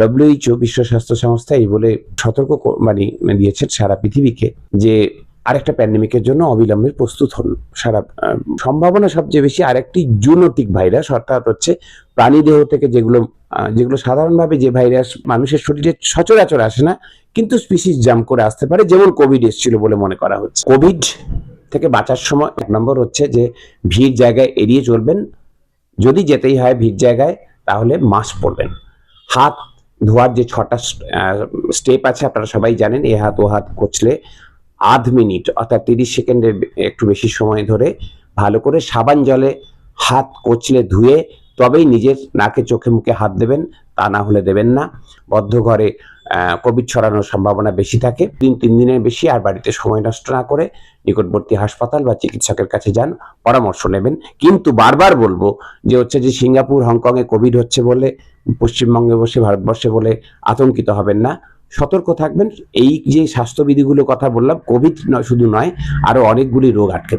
WHO বিশ্ব স্বাস্থ্য সংস্থা এই বলে সতর্ক মানে দিয়েছেন সারা পৃথিবীকে যে আরেকটা প্যান্ডেমিকের জন্য অবিলম্বে প্রস্তুত হন। সারা সম্ভাবনা সবচেয়ে বেশি আরেকটি জুনোটিক ভাইরাস অর্থাৎ হচ্ছে প্রাণী দেহ থেকে যেগুলো যেগুলো সাধারণভাবে যে ভাইরাস মানুষের শরীরে সচরাচর আসে না, কিন্তু স্পিসিস জাম করে আসতে পারে, যেমন কোভিড এসেছিল বলে মনে করা হচ্ছে। কোভিড থেকে বাঁচার সময় এক নম্বর হচ্ছে যে ভিড় জায়গায় এড়িয়ে চলবেন। যদি যেতেই হয় ভিড় জায়গায়, তাহলে মাস্ক পরবেন। হাত ধোয়ার যে ছটা স্টেপ আছে, আপনারা সবাই জানেন, এ হাত, ও হাত কচলে আধ মিনিট, অর্থাৎ তিরিশ সেকেন্ডের একটু বেশি সময় ধরে ভালো করে সাবান জলে হাত কচলে ধুয়ে তবেই নিজের নাকে চোখে মুখে হাত দেবেন। তা না হলে দেবেন না। বদ্ধ ঘরে কোভিড ছড়ানোর সম্ভাবনা বেশি থাকে। তিন তিন দিনের বেশি আর বাড়িতে সময় নষ্ট না করে নিকটবর্তী হাসপাতাল বা চিকিৎসকের কাছে যান, পরামর্শ নেবেন। কিন্তু বারবার বলব যে হচ্ছে যে সিঙ্গাপুর, হংকংয়ে কোভিড হচ্ছে বলে, পশ্চিমবঙ্গে বসে, ভারতবর্ষে বলে আতঙ্কিত হবেন না। সতর্ক থাকবেন। এই যে স্বাস্থ্যবিধিগুলো কথা বললাম, কোভিড শুধু নয় আরও অনেকগুলি রোগ আটকে